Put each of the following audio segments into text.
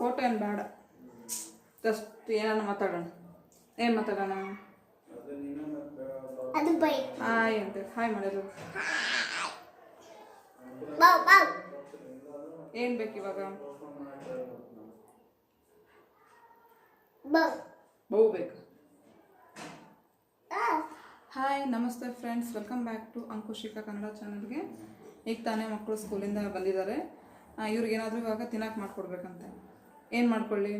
Photo ಏನು ಬೇಡ. Just ಏನಾನ ಮಾತಾಡೋಣ. ಏನು ಮಾತಾಡೋಣ? ಹಾಯ್ ಅಂತ. ಹಾಯ್ ಮಾಡಿದ್ರು ಏನು ಬೇಕು ಇವಾಗ? ಬಹು ಬೇಕು. ಹಾಯ್ ನಮಸ್ತೆ friends welcome back to Ankushika Kannada ಚಾನಲ್ಗೆ ಈಗ ತಾನೇ ಮಕ್ಕಳು ಸ್ಕೂಲಿಂದ ಬಂದಿದ್ದಾರೆ. ಇವ್ರಿಗೆ ಏನಾದರೂ ಇವಾಗ ತಿನ್ನಕ್ಕೆ ಮಾಡ್ಕೊಡ್ಬೇಕಂತೆ. ಏನು ಮಾಡ್ಕೊಳ್ಳಿ?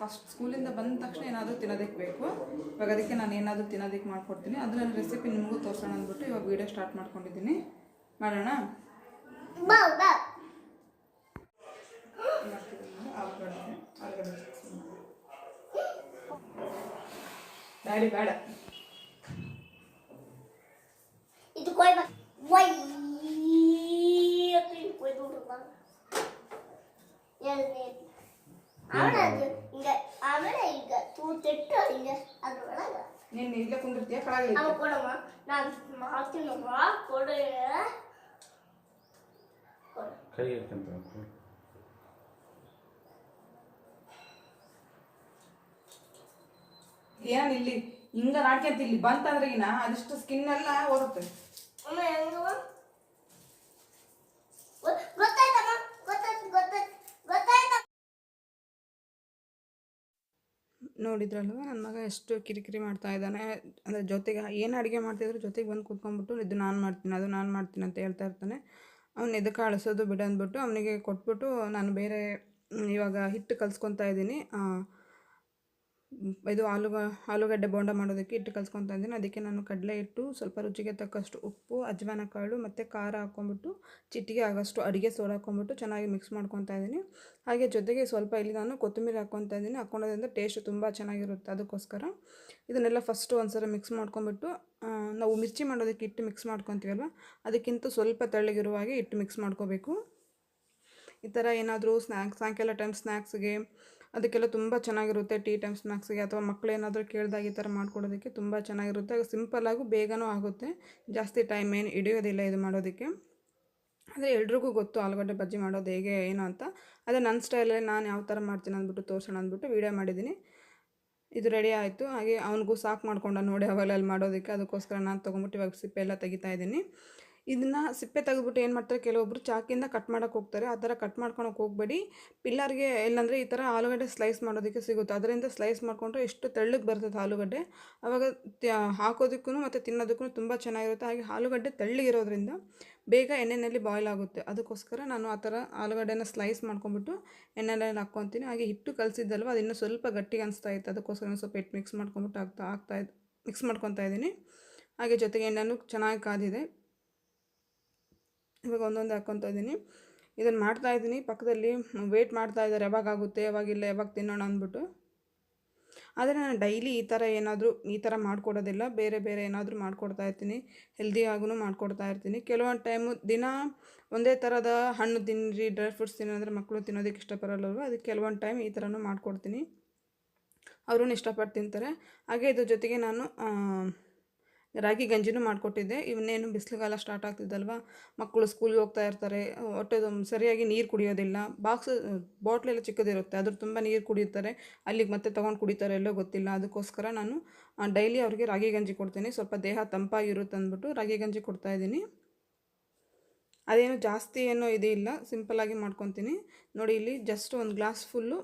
ಫಸ್ಟ್ ಸ್ಕೂಲಿಂದ ಬಂದ ತಕ್ಷಣ ಏನಾದರೂ ತಿನ್ನೋದಕ್ಕೆ ಬೇಕು. ಇವಾಗ ಅದಕ್ಕೆ ನಾನು ಏನಾದರೂ ತಿನ್ನೋದಕ್ಕೆ ಮಾಡ್ಕೊಡ್ತೀನಿ. ಅದರ ರೆಸಿಪಿ ನಿಮಗೂ ತೋರಿಸೋಣ ಅಂದ್ಬಿಟ್ಟು ಇವಾಗ ವೀಡಿಯೋ ಸ್ಟಾರ್ಟ್ ಮಾಡ್ಕೊಂಡಿದ್ದೀನಿ. ಮಾಡೋಣ? ಬೇಡ. ಇದು ಡ್ಯಾಡಿ ಬೇಡ ಇದು ನೀನು ಇಲ್ಲೇ ಕುಂದಿರ್ತೀಯ ಕೆಳಗೆ ಅವ ಕೊಡಮ್ಮ ನಾನು ಮಾಡ್ತೀನಮ್ಮ ಕೊಡು ಕೊಡು ಕೈ ಇಟ್ಕೊಂತ ಏನು ಇಲ್ಲಿ ಹಿಂಗ ನಾಟ್ಕೊಂತ ಇಲ್ಲಿ ಬಂತಂದ್ರೆ ಈಗ ಅದಿಷ್ಟು ಸ್ಕಿನ್ ಎಲ್ಲ ಓರುತ್ತೆ ಅಮ್ಮ ಹೆಂಗವ ಗೊತ್- ಗೊತ್ತಾಯ್ತಮ್ಮ ಗೊತ್ತಾಯ್ತು ನೋಡಿದ್ರಲ್ವ? ನನ್ನ ಮಗ ಎಷ್ಟು ಕಿರಿಕಿರಿ ಮಾಡ್ತಾ ಇದ್ದಾನೆ. ಅಂದರೆ ಜೊತೆಗೆ ಏನು ಅಡುಗೆ ಮಾಡ್ತಿದ್ರು ಜೊತೆಗೆ ಬಂದು ಕೂತ್ಕೊಂಡ್ಬಿಟ್ಟು, ಇದು ನಾನು ಮಾಡ್ತೀನಿ, ಅದು ನಾನು ಮಾಡ್ತೀನಿ ಅಂತ ಹೇಳ್ತಾ ಇರ್ತಾನೆ. ಅವ್ನು ಎದಕ್ಕೆ ಅಳಿಸೋದು ಬಿಡು ಅಂದ್ಬಿಟ್ಟು, ಅವನಿಗೆ ಕೊಟ್ಬಿಟ್ಟು, ನಾನು ಬೇರೆ ಇವಾಗ ಹಿಟ್ಟು ಕಲ್ಸ್ಕೊತಾ ಇದ್ದೀನಿ. ಇದು ಆಲೂಗ ಆಲೂಗಡ್ಡೆ ಬೋಂಡ ಮಾಡೋದಕ್ಕೆ ಹಿಟ್ಟು ಕಲ್ಸ್ಕೊತಾ ಇದ್ದೀನಿ. ಅದಕ್ಕೆ ನಾನು ಕಡಲೆ ಹಿಟ್ಟು, ಸ್ವಲ್ಪ ರುಚಿಗೆ ತಕ್ಕಷ್ಟು ಉಪ್ಪು ಅಜ್ವಾನ ಕಾಳು ಮತ್ತು ಖಾರ ಹಾಕ್ಕೊಂಬಿಟ್ಟು ಚಿಟ್ಟಿಗೆ ಆಗೋಷ್ಟು ಅಡುಗೆ ಸೋಡಾ ಹಾಕ್ಕೊಂಬಿಟ್ಟು ಚೆನ್ನಾಗಿ ಮಿಕ್ಸ್ ಮಾಡ್ಕೊತಾ ಇದ್ದೀನಿ. ಹಾಗೆ ಜೊತೆಗೆ ಸ್ವಲ್ಪ ಇಲ್ಲಿ ನಾನು ಕೊತ್ತಂಬರಿ ಹಾಕ್ಕೊತಾ ಇದ್ದೀನಿ. ಹಾಕ್ಕೊಳೋದ್ರಿಂದ ಟೇಸ್ಟ್ ತುಂಬ ಚೆನ್ನಾಗಿರುತ್ತೆ ಅದಕ್ಕೋಸ್ಕರ. ಇದನ್ನೆಲ್ಲ ಫಸ್ಟು ಒಂದ್ಸಲ ಮಿಕ್ಸ್ ಮಾಡ್ಕೊಂಬಿಟ್ಟು ನಾವು ಮಿರ್ಚಿ ಮಾಡೋದಕ್ಕೆ ಹಿಟ್ಟು ಮಿಕ್ಸ್ ಮಾಡ್ಕೊತೀವಲ್ವ? ಅದಕ್ಕಿಂತ ಸ್ವಲ್ಪ ಹಾಗೆ ಹಿಟ್ಟು ಮಿಕ್ಸ್ ಮಾಡ್ಕೋಬೇಕು. ಈ ಥರ ಏನಾದರೂ ಸ್ನ್ಯಾಕ್ಸ್ ಸಾಯಂಕಾಲ ಟೈಮ್ ಸ್ನ್ಯಾಕ್ಸ್ಗೆ ಅದಕ್ಕೆಲ್ಲ ತುಂಬ ಚೆನ್ನಾಗಿರುತ್ತೆ ಟೀ ಟೈಮ್ ಸ್ನಾಕ್ಸ್ಗೆ ಅಥವಾ ಮಕ್ಕಳು ಏನಾದರೂ ಕೇಳಿದಾಗ ಈ ಥರ ಮಾಡಿಕೊಡೋದಕ್ಕೆ ತುಂಬ ಚೆನ್ನಾಗಿರುತ್ತೆ. ಸಿಂಪಲ್ಲಾಗೂ ಬೇಗನೂ ಆಗುತ್ತೆ. ಜಾಸ್ತಿ ಟೈಮ್ ಏನು ಹಿಡಿಯೋದಿಲ್ಲ ಇದು ಮಾಡೋದಕ್ಕೆ. ಆದರೆ ಎಲ್ರಿಗೂ ಗೊತ್ತು ಆಲೂಗಡ್ಡೆ ಬಜ್ಜಿ ಮಾಡೋದು ಹೇಗೆ, ಏನು ಅಂತ. ಅದೇ ನನ್ನ ಸ್ಟೈಲಲ್ಲಿ ನಾನು ಯಾವ ಥರ ಮಾಡ್ತೀನಿ ಅಂದ್ಬಿಟ್ಟು ತೋರಿಸೋಣ ಅಂದ್ಬಿಟ್ಟು ವೀಡಿಯೋ ಮಾಡಿದ್ದೀನಿ. ಇದು ರೆಡಿ ಆಯಿತು. ಹಾಗೆ ಅವನಿಗೂ ಸಾಕು ಮಾಡ್ಕೊಂಡ ನೋಡಿ ಅವೆಲ್ಲ ಮಾಡೋದಕ್ಕೆ. ಅದಕ್ಕೋಸ್ಕರ ನಾನು ತೊಗೊಂಬಿಟ್ಟು ಇವಾಗ ಸಿಪ್ಪೆ ಎಲ್ಲ ತೆಗಿತಾ ಇದ್ದೀನಿ. ಇದನ್ನು ಸಿಪ್ಪೆ ತೆಗೆದ್ಬಿಟ್ಟು ಏನು ಮಾಡ್ತಾರೆ? ಕೆಲವೊಬ್ಬರು ಚಾಕಿಂದ ಕಟ್ ಮಾಡೋಕೆ ಹೋಗ್ತಾರೆ. ಆ ಥರ ಕಟ್ ಮಾಡ್ಕೊಳಕ್ಕೆ ಹೋಗಬೇಡಿ. ಪಿಲ್ಲರ್ಗೆ ಇಲ್ಲಾಂದರೆ ಈ ಥರ ಆಲೂಗಡ್ಡೆ ಸ್ಲೈಸ್ ಮಾಡೋದಕ್ಕೆ ಸಿಗುತ್ತೆ. ಅದರಿಂದ ಸ್ಲೈಸ್ ಮಾಡಿಕೊಂಡ್ರೆ ಎಷ್ಟು ತೆಳ್ಳಗೆ ಬರ್ತದೆ ಆಲೂಗಡ್ಡೆ? ಆವಾಗ ಹಾಕೋದಕ್ಕೂ ಮತ್ತು ತಿನ್ನೋದಕ್ಕೂ ತುಂಬ ಚೆನ್ನಾಗಿರುತ್ತೆ. ಹಾಗೆ ಆಲೂಗಡ್ಡೆ ತೆಳ್ಳಗಿರೋದ್ರಿಂದ ಬೇಗ ಎಣ್ಣೆಯಲ್ಲಿ ಬಾಯ್ಲ್ ಆಗುತ್ತೆ. ಅದಕ್ಕೋಸ್ಕರ ನಾನು ಆ ಥರ ಆಲೂಗಡ್ಡೆನ ಸ್ಲೈಸ್ ಮಾಡ್ಕೊಂಬಿಟ್ಟು ಎಣ್ಣೆಯಲ್ಲಿ ಹಾಕ್ಕೊತೀನಿ. ಹಾಗೆ ಹಿಟ್ಟು ಕಲಸಿದ್ದಲ್ವ ಅದಿನ್ನೂ ಸ್ವಲ್ಪ ಗಟ್ಟಿಗೆ ಅನಿಸ್ತಾ ಇತ್ತು. ಅದಕ್ಕೋಸ್ಕರ ಸ್ವಲ್ಪ ಹಿಟ್ಟು ಮಿಕ್ಸ್ ಮಾಡ್ಕೊಂಬಿಟ್ಟು ಹಾಕ್ತಾ ಆಗ್ತಾ ಇದ್ದು ಮಿಕ್ಸ್ ಮಾಡ್ಕೊತಾ ಇದ್ದೀನಿ. ಹಾಗೆ ಜೊತೆಗೆ ಎಣ್ಣೆನೂ ಚೆನ್ನಾಗಿ ಕಾದಿದೆ. ಇವಾಗ ಒಂದೊಂದು ಹಾಕ್ಕೊತಾ ಇದ್ದೀನಿ. ಇದನ್ನು ಮಾಡ್ತಾ ಇದ್ದೀನಿ. ಪಕ್ಕದಲ್ಲಿ ವೇಟ್ ಮಾಡ್ತಾ ಇದ್ದಾರೆ. ಯಾವಾಗ ಆಗುತ್ತೆ ಯಾವಾಗಿಲ್ಲ ಯಾವಾಗ ತಿನ್ನೋಣ ಅಂದ್ಬಿಟ್ಟು. ಆದರೆ ನಾನು ಡೈಲಿ ಈ ಥರ ಏನಾದರೂ, ಈ ಥರ ಮಾಡಿಕೊಡೋದಿಲ್ಲ. ಬೇರೆ ಬೇರೆ ಏನಾದರೂ ಮಾಡ್ಕೊಡ್ತಾ ಇರ್ತೀನಿ. ಹೆಲ್ದಿಯಾಗೂ ಮಾಡ್ಕೊಡ್ತಾ ಇರ್ತೀನಿ. ಕೆಲವೊಂದು ಟೈಮು ದಿನ ಒಂದೇ ಥರದ ಹಣ್ಣು ತಿನ್ನಿರಿ ಡ್ರೈ ಫ್ರೂಟ್ಸ್ ತಿನ್ನೋದ್ರೆ ಮಕ್ಕಳು ತಿನ್ನೋದಕ್ಕೆ ಅವರು. ಅದಕ್ಕೆ ಕೆಲವೊಂದು ಟೈಮ್ ಈ ಥರನೂ ಮಾಡ್ಕೊಡ್ತೀನಿ. ಅವ್ರೂ ಇಷ್ಟಪಟ್ಟು ತಿಂತಾರೆ. ಹಾಗೆ ಇದ್ರ ಜೊತೆಗೆ ನಾನು ರಾಗಿ ಗಂಜಿನೂ ಮಾಡಿಕೊಟ್ಟಿದ್ದೆ. ಇವನ್ನೇನು ಬಿಸಿಲುಗಾಲ ಸ್ಟಾರ್ಟ್ ಆಗ್ತಿದ್ದಲ್ವ? ಮಕ್ಕಳು ಸ್ಕೂಲ್ಗೆ ಹೋಗ್ತಾ ಇರ್ತಾರೆ. ಹೊಟ್ಟೆ ಸರಿಯಾಗಿ ನೀರು ಕುಡಿಯೋದಿಲ್ಲ. ಬಾಕ್ಸ್ ಬಾಟ್ಲೆಲ್ಲ ಚಿಕ್ಕದಿರುತ್ತೆ. ಅದ್ರ ತುಂಬ ನೀರು ಕುಡಿಯುತ್ತಾರೆ ಅಲ್ಲಿಗೆ ಮತ್ತೆ ತೊಗೊಂಡು ಕುಡಿತಾರೆ ಎಲ್ಲೋ ಗೊತ್ತಿಲ್ಲ. ಅದಕ್ಕೋಸ್ಕರ ನಾನು ಡೈಲಿ ಅವ್ರಿಗೆ ರಾಗಿ ಗಂಜಿ ಕೊಡ್ತೀನಿ. ಸ್ವಲ್ಪ ದೇಹ ತಂಪಾಗಿರುತ್ತೆ ಅಂದ್ಬಿಟ್ಟು ರಾಗಿ ಗಂಜಿ ಕೊಡ್ತಾ ಇದ್ದೀನಿ. ಅದೇನು ಜಾಸ್ತಿ ಏನೋ ಇದು ಇಲ್ಲ. ಸಿಂಪಲ್ಲಾಗಿ ಮಾಡ್ಕೊತೀನಿ. ನೋಡಿ, ಇಲ್ಲಿ ಜಸ್ಟ್ ಒಂದು ಗ್ಲಾಸ್ ಫುಲ್ಲು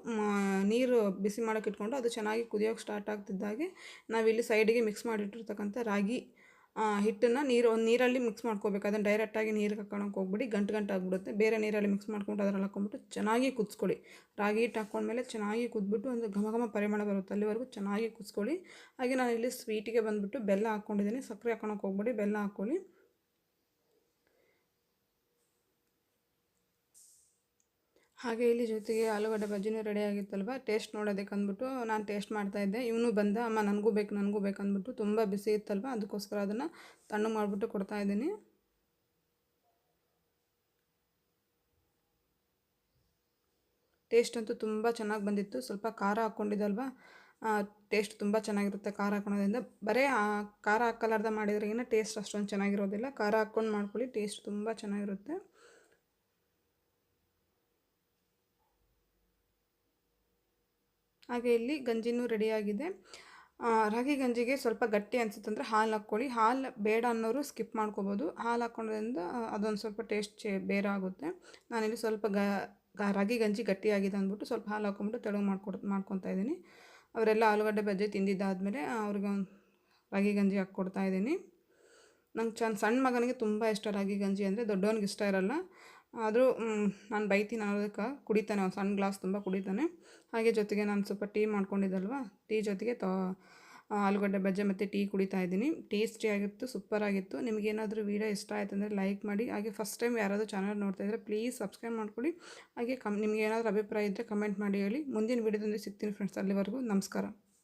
ನೀರು ಬಿಸಿ ಮಾಡೋಕೆ ಇಟ್ಕೊಂಡು ಅದು ಚೆನ್ನಾಗಿ ಕುದಿಯೋಕೆ ಸ್ಟಾರ್ಟ್ ಆಗ್ತಿದ್ದಾಗೆ ನಾವಿಲ್ಲಿ ಸೈಡಿಗೆ ಮಿಕ್ಸ್ ಮಾಡಿಟ್ಟಿರ್ತಕ್ಕಂಥ ರಾಗಿ ಹಿಟ್ಟನ್ನು ನೀರು, ಒಂದು ನೀರಲ್ಲಿ ಮಿಕ್ಸ್ ಮಾಡ್ಕೋಬೇಕು. ಅದನ್ನು ಡೈರೆಕ್ಟಾಗಿ ನೀರಿಗೆ ಹಾಕೊಳಕ್ಕೆ ಹೋಗ್ಬಿಡಿ. ಗಂಟು ಗಂಟು ಆಗಿಬಿಡುತ್ತೆ. ಬೇರೆ ನೀರಲ್ಲಿ ಮಿಕ್ಸ್ ಮಾಡ್ಕೊಂಡು ಅದರಲ್ಲಿ ಹಾಕೊಂಡ್ಬಿಟ್ಟು ಚೆನ್ನಾಗಿ ಕುದಿಸ್ಕೊಳ್ಳಿ. ರಾಗಿ ಹಿಟ್ಟು ಹಾಕ್ಕೊಂಡ್ಮೇಲೆ ಚೆನ್ನಾಗಿ ಕುದ್ಬಿಟ್ಟು ಒಂದು ಘಮ ಘಮ ಪರಿಮಳ ಬರುತ್ತೆ. ಅಲ್ಲಿವರೆಗೂ ಚೆನ್ನಾಗಿ ಕುದಿಸ್ಕೊಳ್ಳಿ. ಹಾಗೆ ನಾನು ಇಲ್ಲಿ ಸ್ವೀಟಿಗೆ ಬಂದುಬಿಟ್ಟು ಬೆಲ್ಲ ಹಾಕ್ಕೊಂಡಿದ್ದೀನಿ ಸಕ್ಕರೆ ಹಾಕೊಳಕ್ಕೆ ಹೋಗ್ಬಿಡಿ. ಬೆಲ್ಲ ಹಾಕ್ಕೊಳ್ಳಿ. ಹಾಗೆ ಇಲ್ಲಿ ಜೊತೆಗೆ ಆಲೂಗಡ್ಡೆ ಬಜ್ಜಿನೂ ರೆಡಿ ಆಗಿತ್ತಲ್ವ? ಟೇಸ್ಟ್ ನೋಡೋದಕ್ಕೆ ಅಂದ್ಬಿಟ್ಟು ನಾನು ಟೇಸ್ಟ್ ಮಾಡ್ತಾ ಇದ್ದೆ. ಇವನು ಬಂದ, ಅಮ್ಮ, ನನಗೂ ಬೇಕು ನನಗೂ ಬೇಕು ಅಂದ್ಬಿಟ್ಟು ತುಂಬ ಬಿಸಿ ಇತ್ತಲ್ವ? ಅದಕ್ಕೋಸ್ಕರ ಅದನ್ನು ತಣ್ಣಗೆ ಮಾಡಿಬಿಟ್ಟು ಕೊಡ್ತಾ ಇದ್ದೀನಿ. ಟೇಸ್ಟ್ ಅಂತೂ ತುಂಬ ಚೆನ್ನಾಗಿ ಬಂದಿತ್ತು. ಸ್ವಲ್ಪ ಖಾರ ಹಾಕ್ಕೊಂಡಿದ್ದಲ್ವ ಟೇಸ್ಟ್ ತುಂಬ ಚೆನ್ನಾಗಿರುತ್ತೆ ಖಾರ ಹಾಕೊಳೋದ್ರಿಂದ. ಬರೀ ಖಾರ ಹಾಕಲಾರ್ದ ಮಾಡಿದ್ರೆಗಿನ ಟೇಸ್ಟ್ ಅಷ್ಟೊಂದು ಚೆನ್ನಾಗಿರೋದಿಲ್ಲ. ಖಾರ ಹಾಕ್ಕೊಂಡು ಮಾಡ್ಕೊಳ್ಳಿ ಟೇಸ್ಟ್ ತುಂಬ ಚೆನ್ನಾಗಿರುತ್ತೆ. ಹಾಗೆ ಇಲ್ಲಿ ಗಂಜಿನೂ ರೆಡಿಯಾಗಿದೆ. ರಾಗಿ ಗಂಜಿಗೆ ಸ್ವಲ್ಪ ಗಟ್ಟಿ ಅನಿಸುತ್ತೆ ಅಂದರೆ ಹಾಲು ಹಾಕ್ಕೊಳ್ಳಿ. ಹಾಲು ಬೇಡ ಅನ್ನೋರು ಸ್ಕಿಪ್ ಮಾಡ್ಕೋಬೋದು. ಹಾಲು ಹಾಕ್ಕೊಳ್ಳೋದ್ರಿಂದ ಅದೊಂದು ಸ್ವಲ್ಪ ಟೇಸ್ಟ್ ಚೇ, ಬೇರೆ ಆಗುತ್ತೆ. ನಾನಿಲ್ಲಿ ಸ್ವಲ್ಪ ಗ ರಾಗಿ ಗಂಜಿ ಗಟ್ಟಿಯಾಗಿದೆ ಅಂದ್ಬಿಟ್ಟು ಸ್ವಲ್ಪ ಹಾಲು ಹಾಕ್ಕೊಂಬಿಟ್ಟು ತೆಳು ಮಾಡ್ಕೊಡ್, ಮಾಡ್ಕೊತಾ ಇದ್ದೀನಿ. ಅವರೆಲ್ಲ ಆಲೂಗಡ್ಡೆ ಬಜ್ಜಿ ತಿಂದಿದ್ದಾದಮೇಲೆ ಅವ್ರಿಗೆ ಒಂದು ರಾಗಿ ಗಂಜಿ ಹಾಕ್ಕೊಡ್ತಾ ಇದ್ದೀನಿ. ನಂಗೆ ಚೆನ್ನ ಸಣ್ಣ ಮಗನಿಗೆ ತುಂಬ ಇಷ್ಟ ರಾಗಿ ಗಂಜಿ ಅಂದರೆ, ದೊಡ್ಡವನಿಗೆ ಇಷ್ಟ ಇರಲ್ಲ. ಆದರೂ ನಾನು ಬೈತೀನಿ ಅನ್ನೋದಕ್ಕೆ ಕುಡಿತಾನೆ. ಒಂದು ಸಣ್ಣ ಗ್ಲಾಸ್ ತುಂಬ ಕುಡಿತಾನೆ. ಹಾಗೆ ಜೊತೆಗೆ ನಾನು ಸ್ವಲ್ಪ ಟೀ ಮಾಡ್ಕೊಂಡಿದ್ದಲ್ವ? ಟೀ ಜೊತೆಗೆ ತ ಆಲೂಗಡ್ಡೆ ಬಜ್ಜೆ ಮತ್ತು ಟೀ ಕುಡಿತಾ ಇದ್ದೀನಿ. ಟೇಸ್ಟಿಯಾಗಿತ್ತು ಸೂಪರಾಗಿತ್ತು ನಿಮಗೇನಾದರೂ ವೀಡಿಯೋ ಇಷ್ಟ ಆಯ್ತು ಅಂದರೆ ಲೈಕ್ ಮಾಡಿ. ಹಾಗೆ ಫಸ್ಟ್ ಟೈಮ್ ಯಾರಾದರೂ ಚಾನಲ್ ನೋಡ್ತಾ ಇದ್ದರೆ ಪ್ಲೀಸ್ ಸಬ್ಸ್ಕ್ರೈಬ್ ಮಾಡ್ಕೊಳ್ಳಿ. ಹಾಗೆ ಕಮ್ ನಿಮಗೇನಾದರೂ ಅಭಿಪ್ರಾಯ ಇದ್ದರೆ ಕಮೆಂಟ್ ಮಾಡಿ ಹೇಳಿ. ಮುಂದಿನ ವೀಡಿಯೋದಲ್ಲಿ ಸಿಗ್ತೀನಿ ಫ್ರೆಂಡ್ಸ್ ಅಲ್ಲಿವರೆಗೂ. ನಮಸ್ಕಾರ.